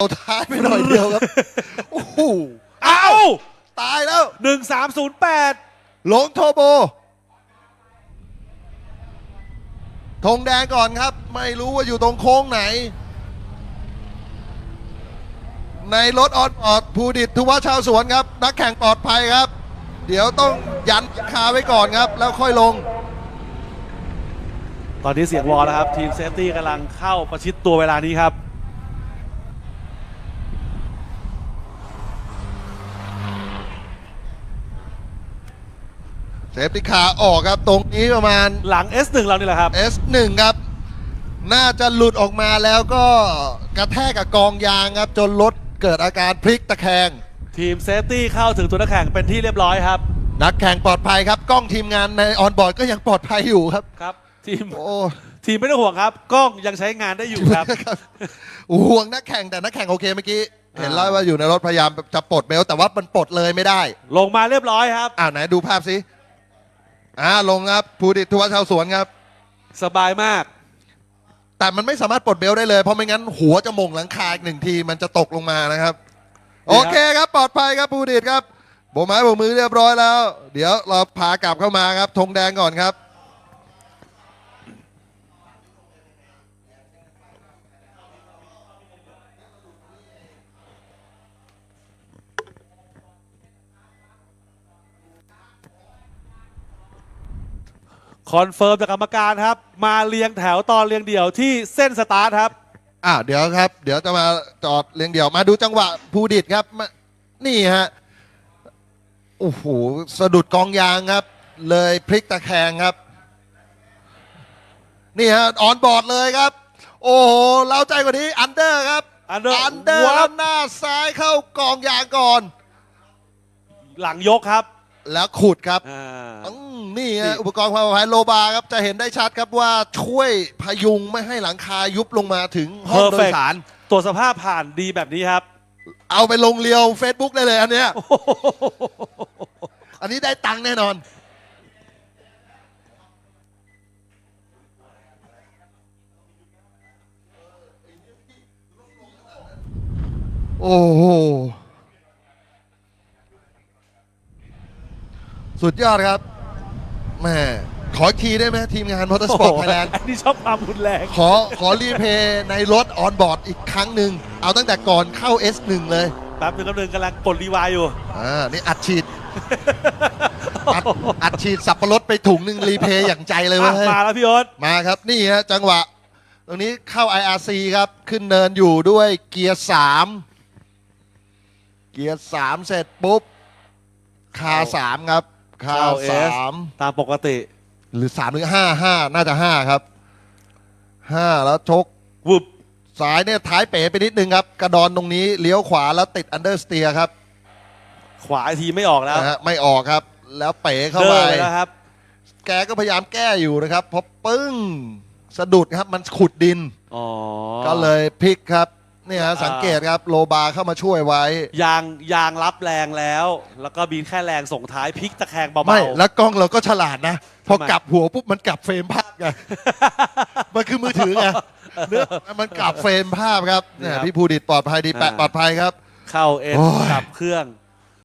เอาท้ายไปหน่อยเดียวครับ โอ้โหเอ้าตายแล้ว หนึ่งสามศูนย์แปดหลงโทโบ ธงแดงก่อนครับ ไม่รู้ว่าอยู่ตรงโค้งไหน ในรถออนบอร์ดภูดิตทุวชาวสวนครับ นักแข่งปลอดภัยครับ เดี๋ยวต้องยันคาไว้ก่อนครับ แล้วค่อยลง ตอนนี้เสียงวอลแล้วครับ ทีมเซฟตี้กำลังเข้าประชิดตัวเวลานี้ครับ เซฟตี้คาร์ออกครับ ตรงนี้ประมาณ หลัง S1 เรานี่แหละครับ S1 ครับ น่าจะหลุดออกมาแล้วก็กระแทกกับกองยางครับ จนรถเกิดอาการพลิกตะแคง ทีมเซฟตี้เข้าถึงตัวนักแข่งเป็นที่เรียบร้อยครับ นักแข่งปลอดภัยครับ กล้องทีมงานในออนบอร์ดก็ยังปลอดภัยอยู่ครับ ครับ ทีม โอ้ทีมไม่ต้องห่วงครับ กล้องยังใช้งานได้อยู่ครับครับห่วงนักแข่งแต่นักแข่งโอเคเมื่อกี้เห็นแล้วว่าอยู่ในรถพยายามจะปลดเบลต์แต่ว่ามันปลดเลยไม่ได้ ลงมาเรียบร้อยครับ อ่าไหนดูภาพสิ อ่าลงครับภูดิตทวัชชาวสวนครับ สบายมาก แต่มันไม่สามารถปลดเบลต์ได้เลย เพราะไม่งั้นหัวจะหมงหลังคาอีกหนึ่งทีมันจะตกลงมานะครับ โอเคครับปลอดภัยครับภูดิตครับโบกไม้โบกมือเรียบร้อยแล้ว เดี๋ยวเราพากลับเข้ามาครับธงแดงก่อนครับ คอนเฟิร์มจากกรรมการครับ มาเรียงแถวตอนเรียงเดี่ยวที่เส้นสตาร์ทครับ อ่าเดี๋ยวครับ เดี๋ยวจะมาจอดเรียงเดี่ยวมาดูจังหวะภูดิตครับมานี่ฮะโอ้โหสะดุดกองยางครับ เลยพลิกตะแคงครับ นี่ฮะออนบอร์ดเลยครับ โอ้โหเล้าใจกว่านี้อันเดอร์ครับ under อันเดอร์วับแล้วหน้าซ้ายเข้ากองยางก่อน หลังยกครับ แล้วขุดครับอ่า อืมนี่นี่ ฮะอุปกรณ์ความปลอดภัยโลบาครับจะเห็นได้ชัดครับว่าช่วยพยุงไม่ให้หลังคายุบลงมาถึงห้องโดยสาร ตรวจสภาพผ่านดีแบบนี้ครับ เอาไปลงเรียว Facebook ได้เลยอันเนี้ยอันนี้ได้ตังค์แน่นอน โอ้โห สุดยอดครับแม่ขออีกทีได้ไหมทีมงานมอเตอร์สปอร์ตไทยแลนด์อันนี้ชอบความรุนแรง ขอขอรีเพย์ในรถออนบอร์ดอีกครั้งหนึ่ง เอาตั้งแต่ก่อนเข้า S1 เลยแป๊บนึงกำลังกำลังกดรีวายอยู่ อ่า นี่อัดฉีด อัดอัดฉีดสับปะรดไปถุงหนึ่งรีเพย์อย่างใจเลยเว้ยอะมาแล้วพี่โอ๊ตมาครับนี่ฮะจังหวะ ตรงนี้เข้า IRC ครับ ขึ้นเนินอยู่ด้วยเกียร์สามเกียร์สามเสร็จปุ๊บคาสามครับ คาเข้าเอสาสมตามปกติ หรือสามหรือห้าห้าน่าจะห้าครับห้าแล้วชกวุบสายเนี่ยท้ายเป๋ไปนิดนึงครับ กระดอนตรงนี้เลี้ยวขวาแล้วติดอันเดอร์สเตียครับขวาอีกทีไม่ออกแล้วนะฮะไม่ออกครับ แล้วเป๋เข้าเดิไปนไปแล้วครับ แกก็พยายามแก้อยู่นะครับพอปึ้ง สะดุดครับมันขุดดิน อ๋อก็เลยพลิกครับ เนี่ยฮะอ่าสังเกตครับโลบาเข้ามาช่วยไว้ ยางยางรับแรงแล้ว แล้วก็บีนแค่แรงส่งท้ายพลิกตะแคงเบาๆ ไม่แล้วกล้องเราก็ฉลาดนะ พอทำไม กลับหัวปุ๊บมันกลับเฟรมภาพไง มันคือมือถือไงเนื้อมันกลับเฟรมภาพครับเนี่ยนี่ครับพี่ภูดิตปลอดภัยดีแปะอ่าปลอดภัยครับ เข้าเอ็นโอ้ย กับเครื่อง